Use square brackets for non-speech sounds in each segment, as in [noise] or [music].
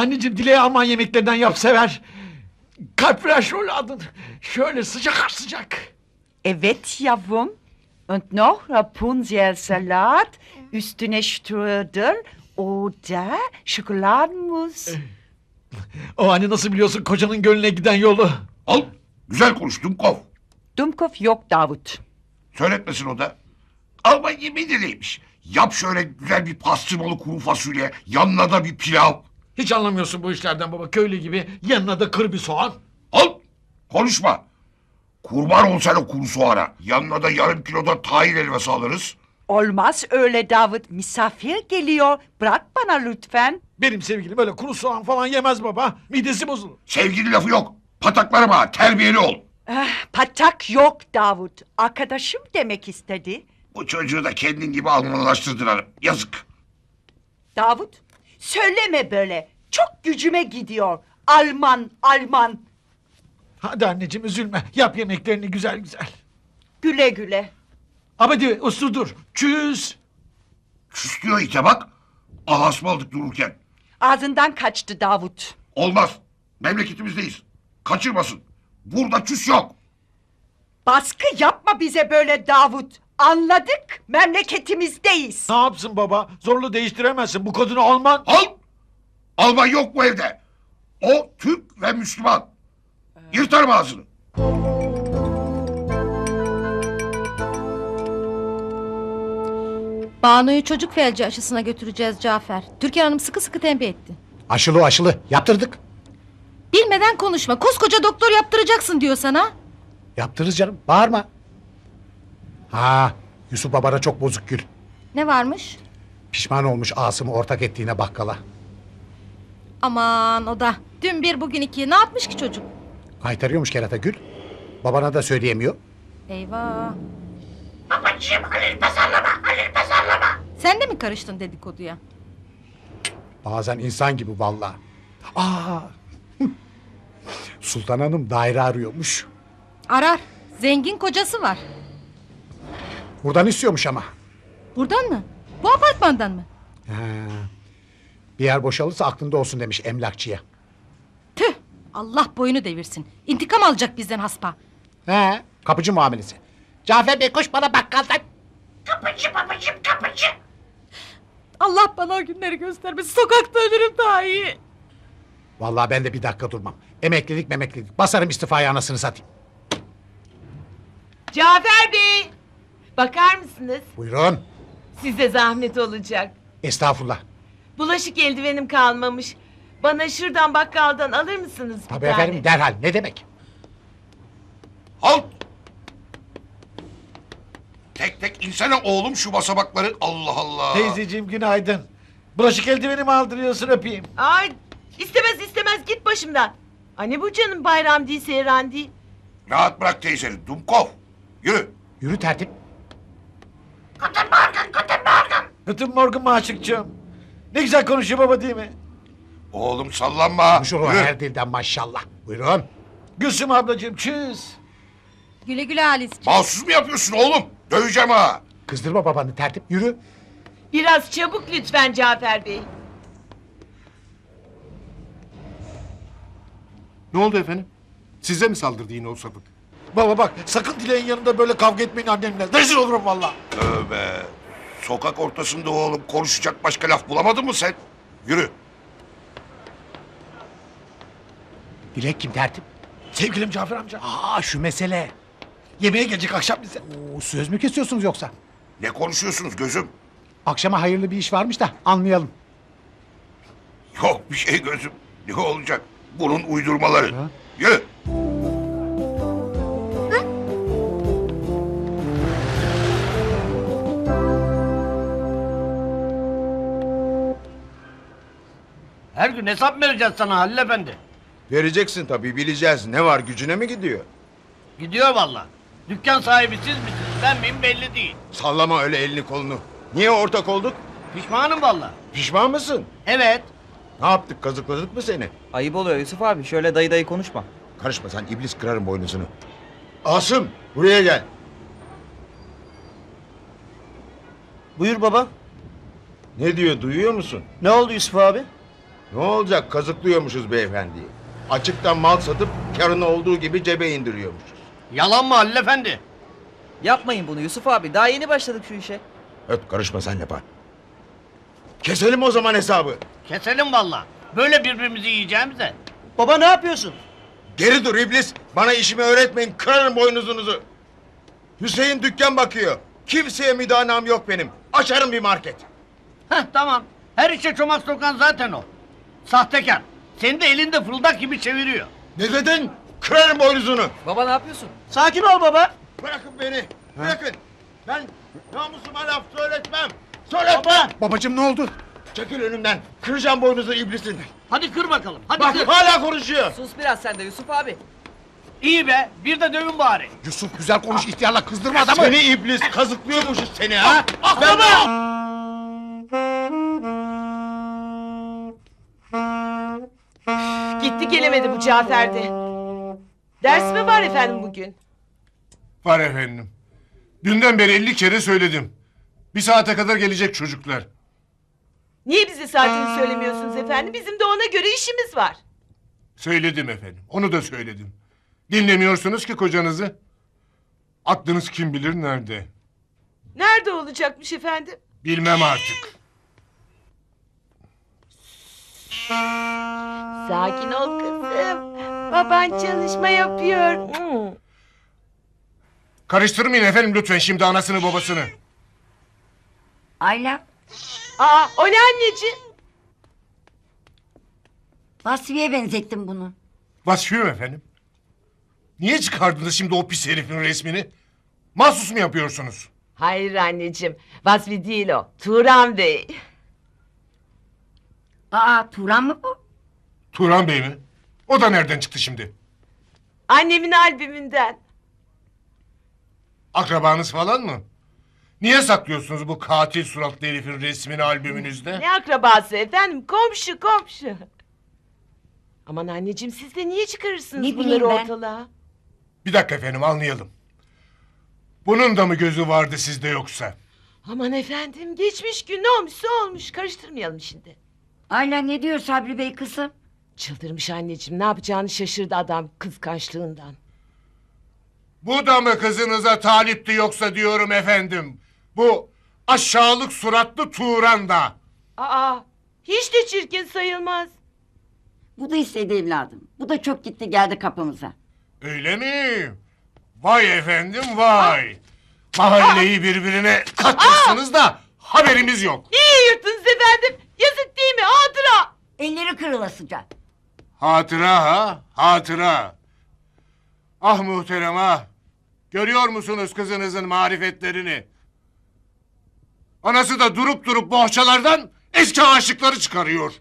Anneciğim Dile'ye Alman yemeklerinden yap sever. Kalp rolü adın. Şöyle sıcak sıcak. Evet yavrum. Und noch Rapunzel Salat, üstüne Strudel oder Schokoladenmus. O hani nasıl biliyorsun kocanın gönlüne giden yolu. Al. Güzel konuş Dumkov. Dumkopf yok Davut. Söyletmesin o da. Alman yemeği de neymiş? Yap şöyle güzel bir pastırmalı kuru fasulye. Yanına da bir pilav. Hiç anlamıyorsun bu işlerden baba köylü gibi. Yanına da kır bir soğan. Al. Konuşma. Kurban ol sen o kuru soğana. Yanına da yarım kilo da tahin helvası alırız. Olmaz öyle Davut. Misafir geliyor. Bırak bana lütfen. Benim sevgilim öyle kuru soğan falan yemez baba. Midesi bozulur. Sevgili lafı yok. Pataklarıma terbiyeli ol. Ah, patak yok Davut. Arkadaşım demek istedi. Bu çocuğu da kendin gibi Almanlaştırdılar. Yazık. Davut, söyleme böyle. Çok gücüme gidiyor. Alman, Alman. Hadi anneciğim üzülme. Yap yemeklerini güzel güzel. Güle güle. Abadi uslu dur. Çüz. Küslüyor ite bak. Alasmalık dururken. Ağzından kaçtı Davut. Olmaz. Memleketimizdeyiz. Kaçırmasın. Burada küs yok. Baskı yapma bize böyle Davut. Anladık, memleketimizdeyiz. Ne yapsın baba? Zorlu değiştiremezsin. Bu kadını Alman. Al. Alman yok bu evde. O Türk ve Müslüman. Yırtarım ağzını. Banu'yu çocuk felci aşısına götüreceğiz Cafer. Türkan Hanım sıkı sıkı tembih etti. Aşılı o aşılı. Yaptırdık. Bilmeden konuşma. Koskoca doktor yaptıracaksın diyor sana. Yaptırırız canım. Bağırma. Ha, Yusuf babana çok bozuk gül. Ne varmış? Pişman olmuş Asım'ı ortak ettiğine bakkala. Aman o da. Dün bir bugün iki. Ne yapmış ki çocuk? Kaytarıyormuş kerata gül. Babana da söyleyemiyor. Eyvah. Babacığım Halil pazarlama. Halil pazarlama. Sen de mi karıştın dedikoduya? Bazen insan gibi vallahi. Aa. Sultan Hanım daire arıyormuş. Arar. Zengin kocası var. Buradan istiyormuş ama. Buradan mı? Bu apartmandan mı? Ha. Bir yer boşalırsa aklında olsun demiş emlakçıya. Tüh. Allah boyunu devirsin. İntikam alacak bizden haspa. He, kapıcı muamelesi. Cafer Bey koş bana bakkaldan. Allah bana o günleri göstermesin. Sokakta ölürüm daha iyi. Vallahi ben de bir dakika durmam. Emeklilik memeklilik. Basarım istifaya anasını satayım. Cafer Bey! Bakar mısınız? Buyurun. Size zahmet olacak. Estağfurullah. Bulaşık eldivenim kalmamış. Bana şuradan bakkaldan alır mısınız bir Tabii tane? efendim derhal. Ne demek? Al. Tek tek insene oğlum şu basamakları. Allah Allah. Teyzeciğim günaydın. Bulaşık eldiveni mi aldırıyorsun öpeyim? Ay istemez istemez git başımdan. Anne bu canım bayram değil seyran değil. Rahat bırak teyzeni. Dumkov. Yürü. Yürü tertip. Guten Morgen maşıkçığım. Ne güzel konuşuyor baba değil mi? Oğlum sallanma. Konuşur o Yürü. her dilden maşallah. Buyurun. Gülsüm ablacığım çüz. Güle güle Halis'ciğim. Mahsus mu yapıyorsun oğlum? Döveceğim ha. Kızdırma babanı tertip. Yürü. Biraz çabuk lütfen Cafer Bey. Ne oldu efendim? Size mi saldırdı yine o sapık? Baba bak sakın Dileğin yanında böyle kavga etmeyin annemle. Rezil olurum valla. Tövbe. Sokak ortasında oğlum konuşacak başka laf bulamadın mı sen? Yürü. Dilek kim tertip? Sevgilim Cafer amca. Aa şu mesele. Yemeğe gelecek akşam bize. Oo, söz mü kesiyorsunuz yoksa? Ne konuşuyorsunuz gözüm? Akşama hayırlı bir iş varmış da anlayalım. Yok bir şey gözüm. Ne olacak? Bunun uydurmaları. Ha? Yürü. Gün hesap vereceğiz sana Halil Efendi. Vereceksin tabii bileceğiz. Ne var gücüne mi gidiyor? Gidiyor valla. Dükkan sahibi siz misiniz ben miyim belli değil. Sallama öyle elini kolunu. Niye ortak olduk? Pişmanım valla. Pişman mısın? Evet. Ne yaptık kazıkladık mı seni? Ayıp oluyor Yusuf abi. Şöyle dayı dayı konuşma. Karışma sen iblis kırarım boynuzunu. Asım buraya gel. Buyur baba. Ne diyor duyuyor musun? Ne oldu Yusuf abi? Ne olacak kazıklıyormuşuz beyefendiyi. Açıktan mal satıp karını olduğu gibi cebe indiriyormuşuz. Yalan mı Halil Efendi? Yapmayın bunu Yusuf abi. Daha yeni başladık şu işe. Öt karışma sen yapa. Keselim o zaman hesabı. Keselim valla. Böyle birbirimizi yiyeceğimize. Baba ne yapıyorsun? Geri dur iblis. Bana işimi öğretmeyin. Kırarım boynuzunuzu. Hüseyin dükkan bakıyor. Kimseye müdanam yok benim. Açarım bir market. Heh tamam. Her işe çomak sokan zaten o. Sahtekar. Seni de elinde fırıldak gibi çeviriyor. Ne dedin? Kırarım boynuzunu. Baba ne yapıyorsun? Sakin ol baba. Bırakın beni. Bırakın. Ben namusuma laf söyletmem. Söyletmem. Babacığım ne oldu? Çekil önümden. Kıracağım boynuzu iblisin. Hadi kır bakalım. Hadi Bak kır. hala konuşuyor. Sus biraz sen de Yusuf abi. İyi be. Bir de dövün bari. Yusuf güzel konuş ihtiyarla kızdırma adamı. Seni iblis kazıklıyormuşuz seni ha. Ah baba. Gitti gelemedi bu Cafer'de. Ders mi var efendim bugün? Var efendim. Dünden beri 50 kere söyledim. Bir saate kadar gelecek çocuklar. Niye bize saatini söylemiyorsunuz efendim? Bizim de ona göre işimiz var. Söyledim efendim. Onu da söyledim. Dinlemiyorsunuz ki kocanızı. Aklınız kim bilir nerede. Nerede olacakmış efendim? Bilmem artık. Sakin ol kızım. Baban çalışma yapıyor. Hmm. Karıştırmayın efendim lütfen şimdi anasını babasını. Ayla, Aa o ne anneciğim? Vasfiye benzettim bunu. Vasfiye mi efendim? Niye çıkardınız şimdi o pis herifin resmini? Mahsus mu yapıyorsunuz? Hayır anneciğim. Vasfi değil o. Turan Bey. Aa, Turan mı bu? Turan Bey mi? O da nereden çıktı şimdi? Annemin albümünden. Akrabanız falan mı? Niye saklıyorsunuz bu katil suratlı herifin resmini albümünüzde? Ne akrabası efendim? Komşu komşu. Aman anneciğim siz de niye çıkarırsınız Ne bunları bileyim ben? ortalığa? Bir dakika efendim anlayalım. Bunun da mı gözü vardı sizde yoksa? Aman efendim geçmiş gün ne olmuşsa olmuş. Karıştırmayalım şimdi. Ayla ne diyor Sabri Bey kızım? Çıldırmış anneciğim ne yapacağını şaşırdı adam kıskançlığından. Bu da mı kızınıza talipti yoksa diyorum efendim. Bu aşağılık suratlı Turan da. Aa hiç de çirkin sayılmaz. Bu da istedi evladım. Bu da çok gitti geldi kapımıza. Öyle mi? Vay efendim vay. Mahalleyi birbirine katmışsınız da haberimiz yok. Niye yırttınız efendim? Yazık değil mi hatıra? Elleri kırılasıca. Hatıra ha, hatıra. Ah muhterem ah. Görüyor musunuz kızınızın marifetlerini? Anası da durup durup bohçalardan eski aşıkları çıkarıyor.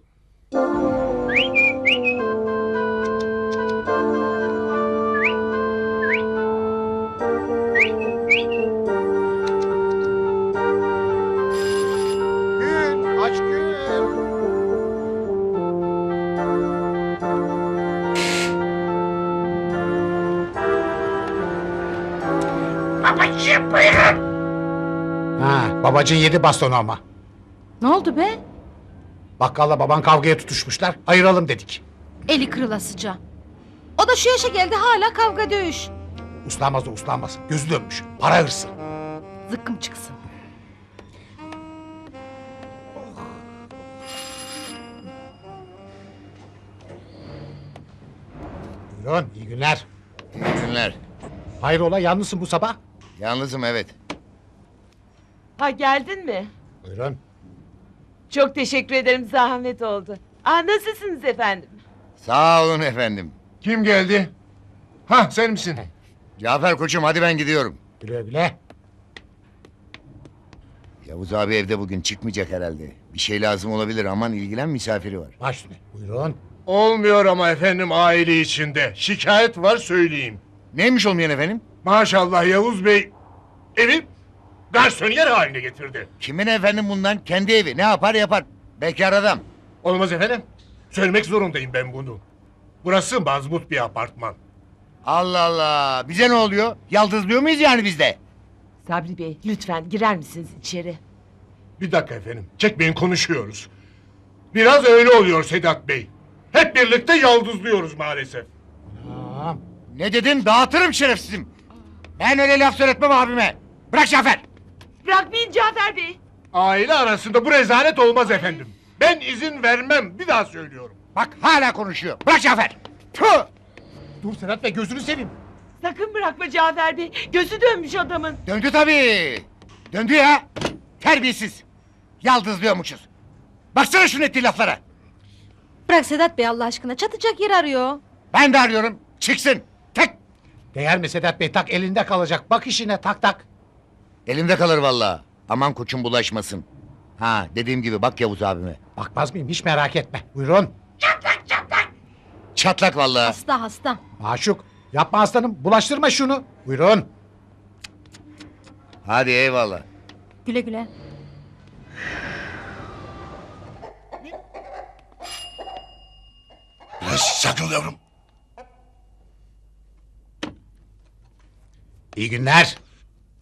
Babacığım buyurun. Ha, babacın yedi bastonu ama. Ne oldu be? Bakkalla baban kavgaya tutuşmuşlar. Ayıralım dedik. Eli kırılasıca. O da şu yaşa geldi hala kavga dövüş. Uslanmaz da uslanmaz. Gözü dönmüş. Para hırsı. Zıkkım çıksın. Buyurun iyi günler. İyi günler. Hayrola yalnızsın bu sabah? Yalnızım evet. Ha geldin mi? Buyurun. Çok teşekkür ederim zahmet oldu. Aa nasılsınız efendim? Sağ olun efendim. Kim geldi? Ha sen misin? Cafer koçum hadi ben gidiyorum. Güle güle. Yavuz abi evde bugün çıkmayacak herhalde. Bir şey lazım olabilir aman ilgilen misafiri var. Baş üstüne. Buyurun. Olmuyor ama efendim aile içinde. Şikayet var söyleyeyim. Neymiş olmayan efendim? Maşallah Yavuz Bey evi garsoniyer haline getirdi. Kimin efendim bundan? Kendi evi ne yapar yapar. Bekar adam. Olmaz efendim. Söylemek zorundayım ben bunu. Burası mazbut bir apartman. Allah Allah bize ne oluyor? Yaldızlıyor muyuz yani bizde? Sabri Bey lütfen girer misiniz içeri? Bir dakika efendim. Çekmeyin konuşuyoruz. Biraz öyle oluyor Sedat Bey. Hep birlikte yaldızlıyoruz maalesef. Ne dedin dağıtırım şerefsizim. Ben öyle laf söyletmem abime. Bırak Cafer. Bırakmayın Cafer Bey. Aile arasında bu rezalet olmaz efendim. Ben izin vermem. Bir daha söylüyorum. Bak hala konuşuyor. Bırak Cafer. Tüh! Dur Sedat Bey gözünü seveyim. Sakın bırakma Cafer Bey. Gözü dönmüş adamın. Döndü tabii. Döndü ya. Terbiyesiz. Yaldızlıyormuşuz. Baksana şunun ettiği laflara. Bırak Sedat Bey Allah aşkına çatacak yer arıyor. Ben de arıyorum. Çıksın. Değer mi Sedat Bey? Tak elinde kalacak. Bak işine tak tak. Elimde kalır vallahi. Aman koçum bulaşmasın. Ha dediğim gibi bak Yavuz abime. Bakmaz mıyım? Hiç merak etme. Buyurun. Çatlak vallahi. Hasta hasta. Maşuk. Yapma aslanım. Bulaştırma şunu. Buyurun. Hadi eyvallah. Güle güle. Biraz sakın ol yavrum. İyi günler.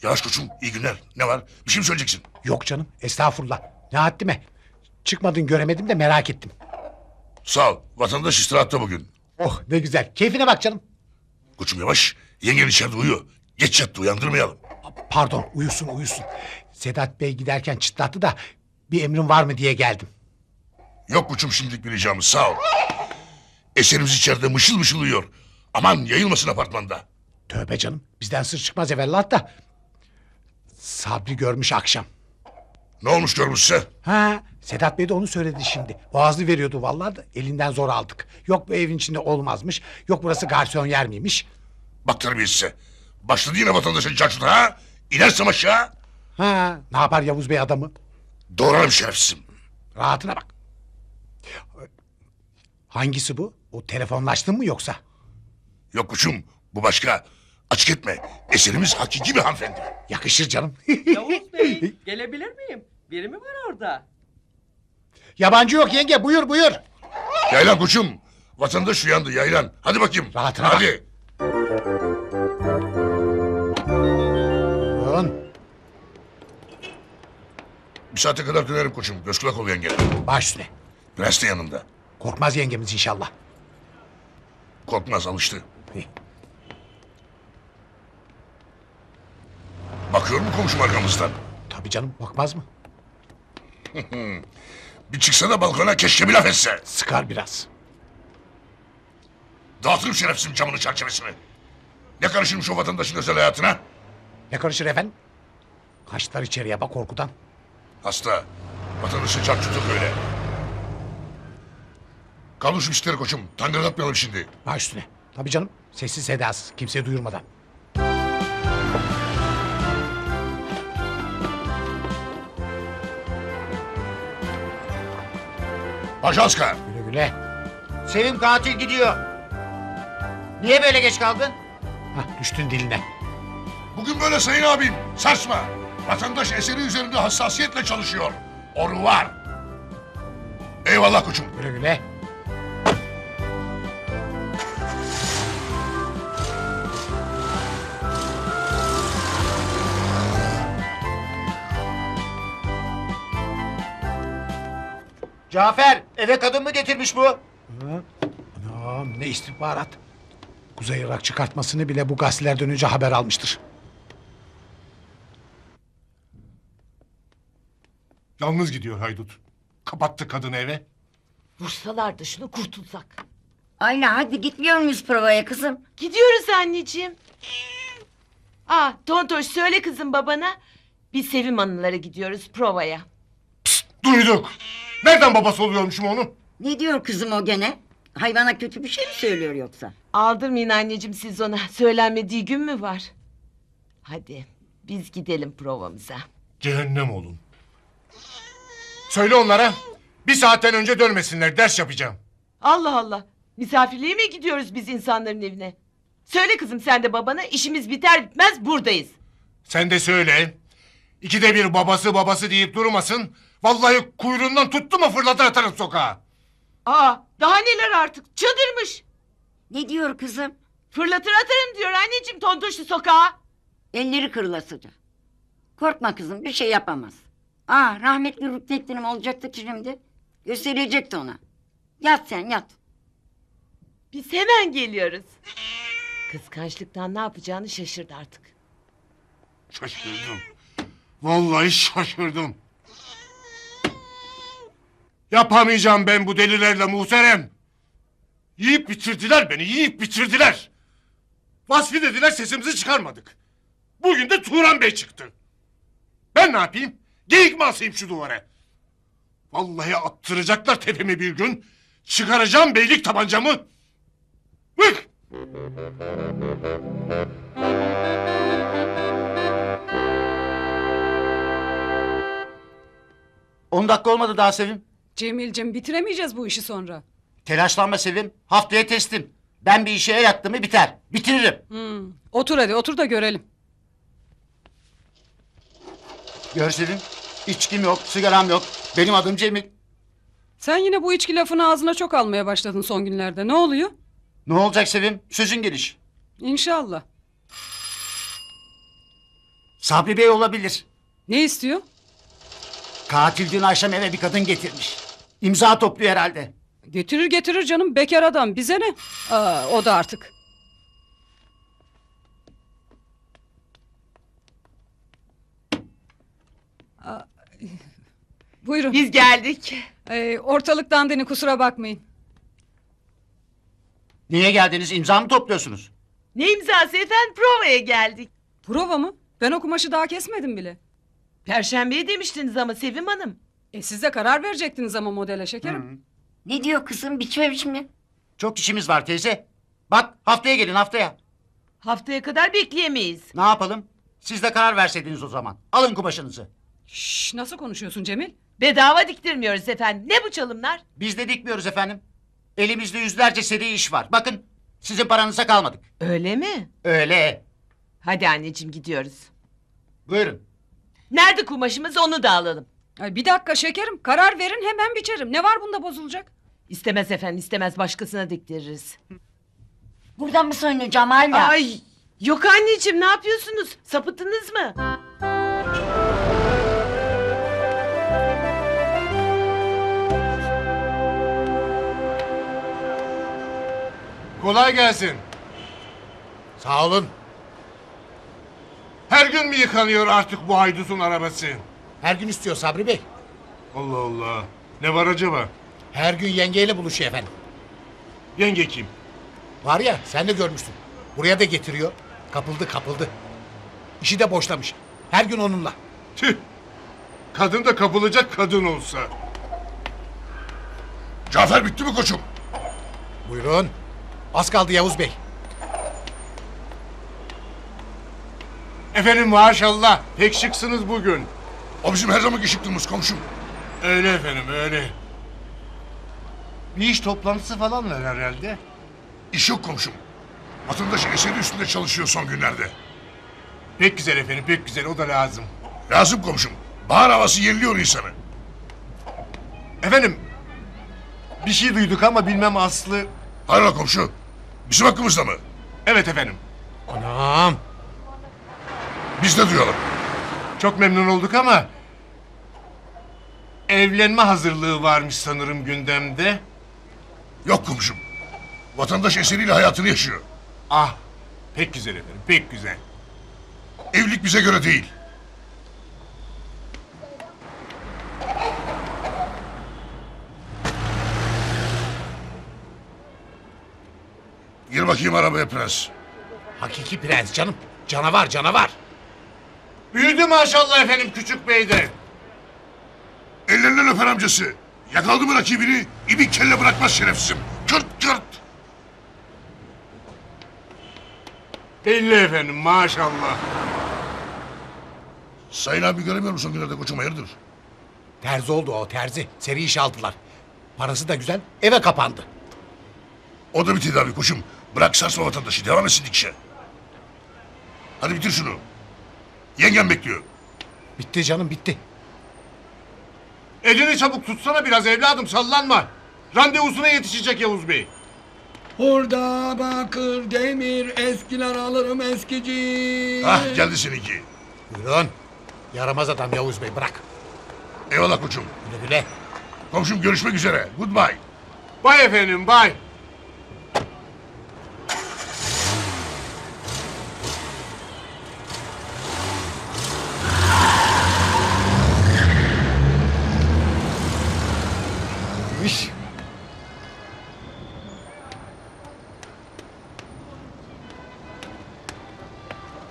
Yavaş koçum iyi günler. Ne var? Bir şey mi söyleyeceksin? Yok canım. Estağfurullah. Ne haddime. Çıkmadın göremedim de merak ettim. Sağ ol. Vatandaş istirahatta bugün. Oh ne güzel. Keyfine bak canım. Koçum yavaş. Yengen içeride uyuyor. Geç yattı uyandırmayalım. Pardon uyusun uyusun. Sedat Bey giderken çıtlattı da bir emrin var mı diye geldim. Yok koçum şimdilik bir ricamız sağ ol. Eserimiz içeride mışıl mışıl uyuyor. Aman yayılmasın apartmanda. Tövbe canım bizden sır çıkmaz evvelallah da. Sabri görmüş akşam. Ne olmuş görmüşse? Ha Sedat Bey de onu söyledi şimdi. Boğazlı veriyordu vallahi da elinden zor aldık. Yok bu evin içinde olmazmış. Yok burası garson yer miymiş. Bak terbiyesize. Başladı yine vatandaşa cacuda ha? İnersem aşağı. Ha ne yapar Yavuz Bey adamı? Doğrarım şerefsizim. Rahatına bak. Hangisi bu? O telefonlaştın mı yoksa? Yok koçum bu başka. Açık etme. Eserimiz hakiki bir hanımefendi. Yakışır canım. [laughs] Yavuz Bey gelebilir miyim? Biri mi var orada? Yabancı yok yenge buyur buyur. Yaylan koçum. Vatandaş uyandı yaylan. Hadi bakayım. Rahatına Hadi. Buyurun. Bir saate kadar dönerim koçum. Göz kulak ol yenge. Baş üstüne. Prens de yanında. Korkmaz yengemiz inşallah. Korkmaz alıştı. İyi. Bakıyor mu komşum arkamızdan? Tabii canım bakmaz mı? [laughs] Bir çıksa da balkona keşke bir laf etse. Sıkar biraz. Dağıtırım şerefsizim camını çerçevesini. Ne karışırmış o vatandaşın özel hayatına? Ne karışır efendim? Kaçlar içeriye bak korkudan. Hasta. Vatandaşın çarçutu böyle. Kalın şu işleri koçum. Tangırdatmayalım şimdi. Baş üstüne. Tabii canım. Sessiz sedasız. Kimseye duyurmadan. Ajanska. Güle güle. Sevim katil gidiyor. Niye böyle geç kaldın? Hah düştün diline. Bugün böyle sayın abim. Saçma. Vatandaş eseri üzerinde hassasiyetle çalışıyor. Oru var. Eyvallah koçum. Güle güle. Cafer eve kadın mı getirmiş bu? Anam ne istihbarat. Kuzey Irak çıkartmasını bile bu gazetelerden önce haber almıştır. Yalnız gidiyor haydut. Kapattı kadını eve. Vursalar da şunu kurtulsak. Ayla hadi gitmiyor muyuz provaya kızım? Gidiyoruz anneciğim. Aa Tontoş söyle kızım babana. Biz Sevim Hanımlara gidiyoruz provaya. Duyduk. Nereden babası oluyormuşum onun? Ne diyor kızım o gene? Hayvana kötü bir şey mi söylüyor yoksa? Aldırmayın anneciğim siz ona. Söylenmediği gün mü var? Hadi biz gidelim provamıza. Cehennem olun. Söyle onlara. Bir saatten önce dönmesinler. Ders yapacağım. Allah Allah. Misafirliğe mi gidiyoruz biz insanların evine? Söyle kızım sen de babana işimiz biter bitmez buradayız. Sen de söyle. İkide bir babası babası deyip durmasın. Vallahi kuyruğundan tuttu mu fırlatır atarım sokağa. Aa daha neler artık çıldırmış. Ne diyor kızım? Fırlatır atarım diyor anneciğim tontoşlu sokağa. Elleri kırılasıca. Korkma kızım bir şey yapamaz. Aa rahmetli Rüknettin'im olacaktı ki şimdi. Gösterecekti ona. Yat sen yat. Biz hemen geliyoruz. Kıskançlıktan ne yapacağını şaşırdı artık. Şaşırdım. Vallahi şaşırdım. Yapamayacağım ben bu delilerle muhterem. Yiyip bitirdiler beni, yiyip bitirdiler. Vasfi dediler sesimizi çıkarmadık. Bugün de Turan Bey çıktı. Ben ne yapayım? Geyik mi asayım şu duvara? Vallahi attıracaklar tepemi bir gün. Çıkaracağım beylik tabancamı. Hık! 10 dakika olmadı daha Sevim. Cemil'cim bitiremeyeceğiz bu işi sonra. Telaşlanma Sevim. Haftaya teslim. Ben bir işe el attım mı biter. Bitiririm. Hmm. Otur hadi otur da görelim. Gör Sevim. İçkim yok, sigaram yok. Benim adım Cemil. Sen yine bu içki lafını ağzına çok almaya başladın son günlerde. Ne oluyor? Ne olacak Sevim? Sözün geliş. İnşallah. Sabri Bey olabilir. Ne istiyor? Katil dün akşam eve bir kadın getirmiş. İmza topluyor herhalde. Getirir getirir canım bekar adam bize ne? Aa, o da artık. Aa, Buyurun. Biz geldik. Ee, ortalık dandini kusura bakmayın. Niye geldiniz? İmza mı topluyorsunuz? Ne imzası efendim provaya geldik. Prova mı? Ben o kumaşı daha kesmedim bile. Perşembeye demiştiniz ama Sevim Hanım. E siz de karar verecektiniz ama modele şekerim. Ne diyor kızım biçmemiş mi? Çok işimiz var teyze. Bak haftaya gelin haftaya. Haftaya kadar bekleyemeyiz. Ne yapalım? Siz de karar verseydiniz o zaman. Alın kumaşınızı. Şşş, nasıl konuşuyorsun Cemil? Bedava diktirmiyoruz efendim. Ne bu çalımlar? Biz de dikmiyoruz efendim. Elimizde yüzlerce seri iş var. Bakın sizin paranıza kalmadık. Öyle mi? Öyle. Hadi anneciğim gidiyoruz. Buyurun. Nerede kumaşımız onu da alalım. Ay bir dakika şekerim. Karar verin hemen biçerim. Ne var bunda bozulacak? İstemez efendim istemez başkasına diktiririz. Buradan mı soyunacağım hala? Ay yok anneciğim ne yapıyorsunuz? Sapıttınız mı? Kolay gelsin. Sağ olun. Her gün mü yıkanıyor artık bu haydutun arabası? Her gün istiyor Sabri Bey. Allah Allah. Ne var acaba? Her gün yengeyle buluşuyor efendim. Yenge kim? Var ya sen de görmüştün. Buraya da getiriyor. Kapıldı kapıldı. İşi de boşlamış. Her gün onunla. Tüh. Kadın da kapılacak kadın olsa. Cafer bitti mi koçum? Buyurun. Az kaldı Yavuz Bey. Efendim maşallah pek şıksınız bugün. O bizim her zamanki şıklığımız komşum. Öyle efendim öyle. Bir iş toplantısı falan var herhalde. İş yok komşum. Vatandaş eseri üstünde çalışıyor son günlerde. Pek güzel efendim pek güzel o da lazım. Lazım komşum. Bahar havası yerliyor insanı. Efendim bir şey duyduk ama bilmem aslı. Hayrola komşu? Bizim hakkımızda mı? Evet efendim. Anam. Biz de duyalım. Çok memnun olduk ama... Evlenme hazırlığı varmış sanırım gündemde. Yok komşum. Vatandaş eseriyle hayatını yaşıyor. Ah pek güzel efendim pek güzel. Evlilik bize göre değil. Gir bakayım arabaya prens. Hakiki prens canım. Canavar canavar. Büyüdü maşallah efendim küçük bey de. Öper amcası. Yakaladı mı rakibini? İbi kelle bırakmaz şerefsizim. Kırt kırt. Belli efendim maşallah. Sayın abi göremiyor musun günlerde koçum hayırdır? Terzi oldu o terzi. Seri iş aldılar. Parası da güzel. Eve kapandı. O da bir tedavi koçum. Bırak sarsma vatandaşı. Devam etsin dikişe. Hadi bitir şunu. Yengem bekliyor. Bitti canım bitti. Elini çabuk tutsana biraz evladım sallanma. Randevusuna yetişecek Yavuz Bey. Burada bakır demir eskiler alırım eskici. Hah geldi seninki. Buyurun. Yaramaz adam Yavuz Bey bırak. Eyvallah koçum. Güle güle. Komşum görüşmek üzere. Goodbye. Bay efendim bay.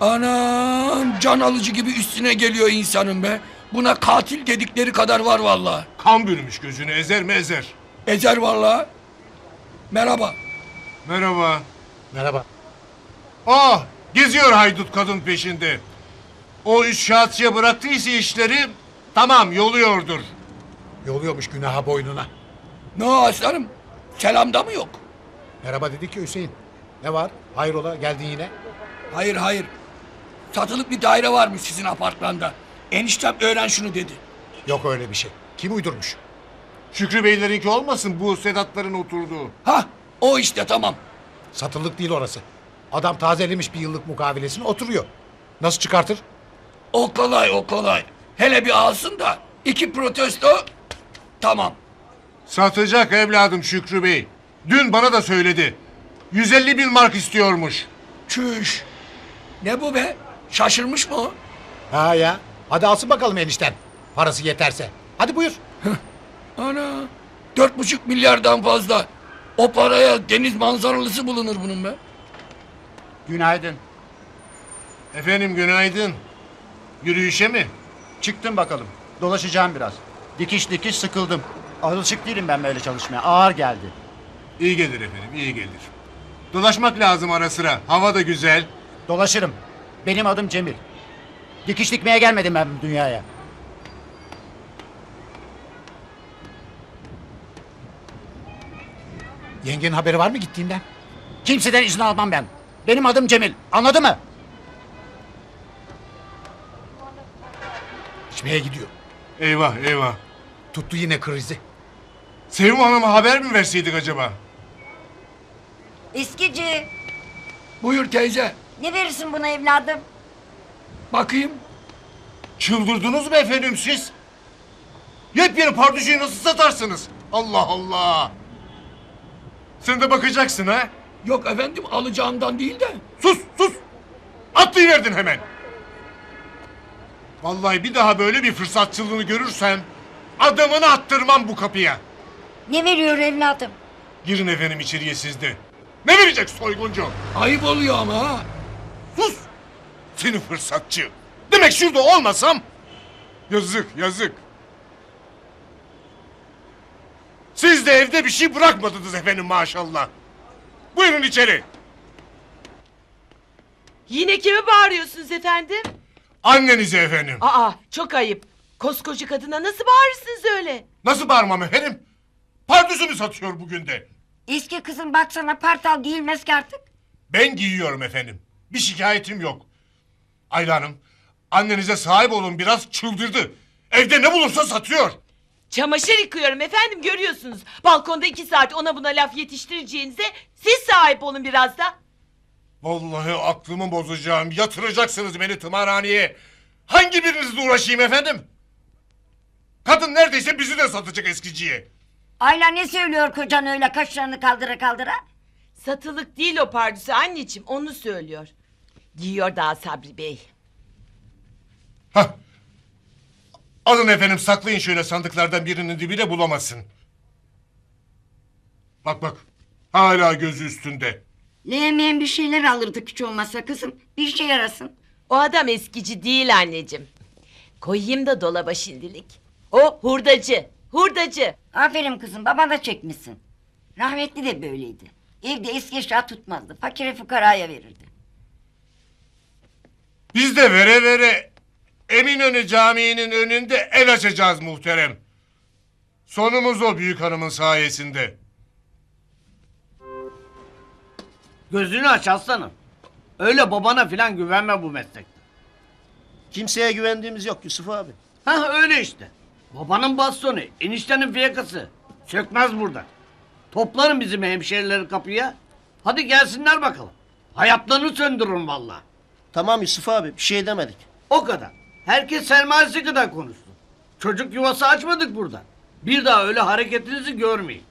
Anam can alıcı gibi üstüne geliyor insanın be. Buna katil dedikleri kadar var vallahi. Kan bürümüş gözünü ezer mi ezer. Ezer vallahi. Merhaba. Merhaba. Merhaba. Ah geziyor haydut kadın peşinde. O üç şahsıya bıraktıysa işleri tamam yoluyordur. Yoluyormuş günaha boynuna. Ne o aslanım? Selamda mı yok? Merhaba dedi ki Hüseyin. Ne var? Hayrola geldin yine. Hayır hayır. Satılık bir daire varmış sizin apartmanda. Eniştem öğren şunu dedi. Yok öyle bir şey. Kim uydurmuş? Şükrü Beylerinki olmasın bu Sedatların oturduğu. Ha o işte tamam. Satılık değil orası. Adam tazelemiş bir yıllık mukavelesini oturuyor. Nasıl çıkartır? O kolay o kolay. Hele bir alsın da iki protesto tamam. Satacak evladım Şükrü Bey. Dün bana da söyledi. 150 bin mark istiyormuş. Çüş. Ne bu be? Şaşırmış mı o? Ha ya. Hadi alsın bakalım enişten. Parası yeterse. Hadi buyur. Ana. Dört buçuk milyardan fazla. O paraya deniz manzaralısı bulunur bunun be. Günaydın. Efendim günaydın. Yürüyüşe mi? Çıktım bakalım. Dolaşacağım biraz. Dikiş dikiş sıkıldım. Alışık değilim ben böyle çalışmaya. Ağır geldi. İyi gelir efendim iyi gelir. Dolaşmak lazım ara sıra. Hava da güzel. Dolaşırım. Benim adım Cemil. Dikiş dikmeye gelmedim ben bu dünyaya. Yengenin haberi var mı gittiğinden? Kimseden izin almam ben. Benim adım Cemil. Anladı mı? İçmeye gidiyor. Eyvah eyvah. Tuttu yine krizi. Sevim Hanım'a haber mi verseydik acaba? Eskici. Buyur teyze. Ne verirsin buna evladım? Bakayım. Çıldırdınız mı efendim siz? Yepyeni pardüşeyi nasıl satarsınız? Allah Allah. Sen de bakacaksın ha? Yok efendim alacağımdan değil de. Sus sus. Atlayıverdin hemen. Vallahi bir daha böyle bir fırsatçılığını görürsem adamını attırmam bu kapıya. Ne veriyor evladım? Girin efendim içeriye sizde. Ne verecek soyguncu? Ayıp oluyor ama ha. Sus! Seni fırsatçı. Demek şurada olmasam... Yazık, yazık. Siz de evde bir şey bırakmadınız efendim maşallah. Buyurun içeri. Yine kime bağırıyorsunuz efendim? Annenize efendim. Aa çok ayıp. Koskoca kadına nasıl bağırırsınız öyle? Nasıl bağırmam efendim? Pardüsü mü satıyor bugün de? Eski kızım baksana partal giyilmez ki artık. Ben giyiyorum efendim. Bir şikayetim yok. Ayla Hanım, annenize sahip olun biraz çıldırdı. Evde ne bulursa satıyor. Çamaşır yıkıyorum efendim görüyorsunuz. Balkonda iki saat ona buna laf yetiştireceğinize siz sahip olun biraz da. Vallahi aklımı bozacağım. Yatıracaksınız beni tımarhaneye. Hangi birinizle uğraşayım efendim? Kadın neredeyse bizi de satacak eskiciye. Ayla ne söylüyor kocan öyle kaşlarını kaldıra kaldıra? Satılık değil o pardüsü anneciğim onu söylüyor. Giyiyor daha Sabri Bey. Hah. Alın efendim saklayın şöyle sandıklardan birinin dibine bulamasın. Bak bak. Hala gözü üstünde. Leğmeyen bir şeyler alırdık hiç olmazsa kızım. Bir şey yarasın. O adam eskici değil anneciğim. Koyayım da dolaba şimdilik. O hurdacı. Hurdacı. Aferin kızım baba da çekmişsin. Rahmetli de böyleydi. Evde eski eşya tutmazdı. Fakire fukaraya verirdi. Biz de vere vere Eminönü Camii'nin önünde el açacağız muhterem. Sonumuz o büyük hanımın sayesinde. Gözünü aç aslanım. Öyle babana filan güvenme bu meslekte. Kimseye güvendiğimiz yok Yusuf abi. Ha öyle işte. Babanın bastonu, eniştenin fiyakası. Sökmez burada. Toplarım bizim hemşerileri kapıya. Hadi gelsinler bakalım. Hayatlarını söndürürüm vallahi. Tamam Yusuf abi bir şey demedik. O kadar. Herkes sermayesi kadar konuştu. Çocuk yuvası açmadık burada. Bir daha öyle hareketinizi görmeyin.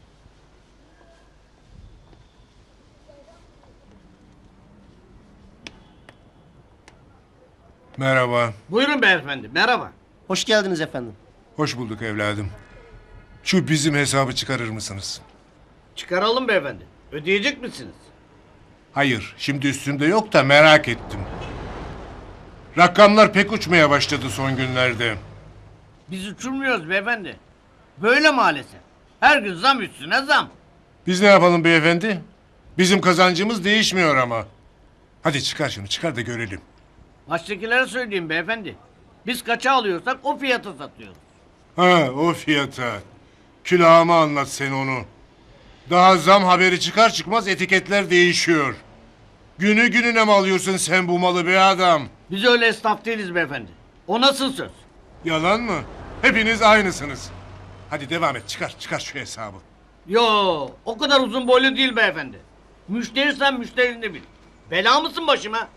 Merhaba. Buyurun beyefendi merhaba. Hoş geldiniz efendim. Hoş bulduk evladım. Şu bizim hesabı çıkarır mısınız? Çıkaralım beyefendi. Ödeyecek misiniz? Hayır, şimdi üstümde yok da merak ettim. Rakamlar pek uçmaya başladı son günlerde. Biz uçurmuyoruz beyefendi. Böyle maalesef. Her gün zam üstüne zam. Biz ne yapalım beyefendi? Bizim kazancımız değişmiyor ama. Hadi çıkar şunu, çıkar da görelim. Baştakilere söyleyeyim beyefendi. Biz kaça alıyorsak o fiyata satıyoruz. Ha, o fiyata. Külahıma anlat sen onu. Daha zam haberi çıkar çıkmaz etiketler değişiyor. Günü gününe mi alıyorsun sen bu malı be adam? Biz öyle esnaf değiliz beyefendi. O nasıl söz? Yalan mı? Hepiniz aynısınız. Hadi devam et, çıkar, çıkar şu hesabı. Yo, o kadar uzun boylu değil beyefendi. Müşteri sen müşterini bil. Bela mısın başıma?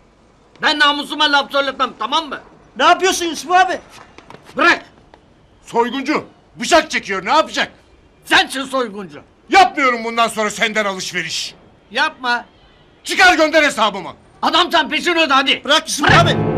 Ben namusuma laf söyletmem tamam mı? Ne yapıyorsun Yusuf abi? Bırak! Soyguncu, bıçak çekiyor, ne yapacak? Sensin soyguncu. Yapmıyorum bundan sonra senden alışveriş. Yapma. Çıkar gönder hesabımı. Adam sen peşin öde hadi. Bırak Yusuf abi.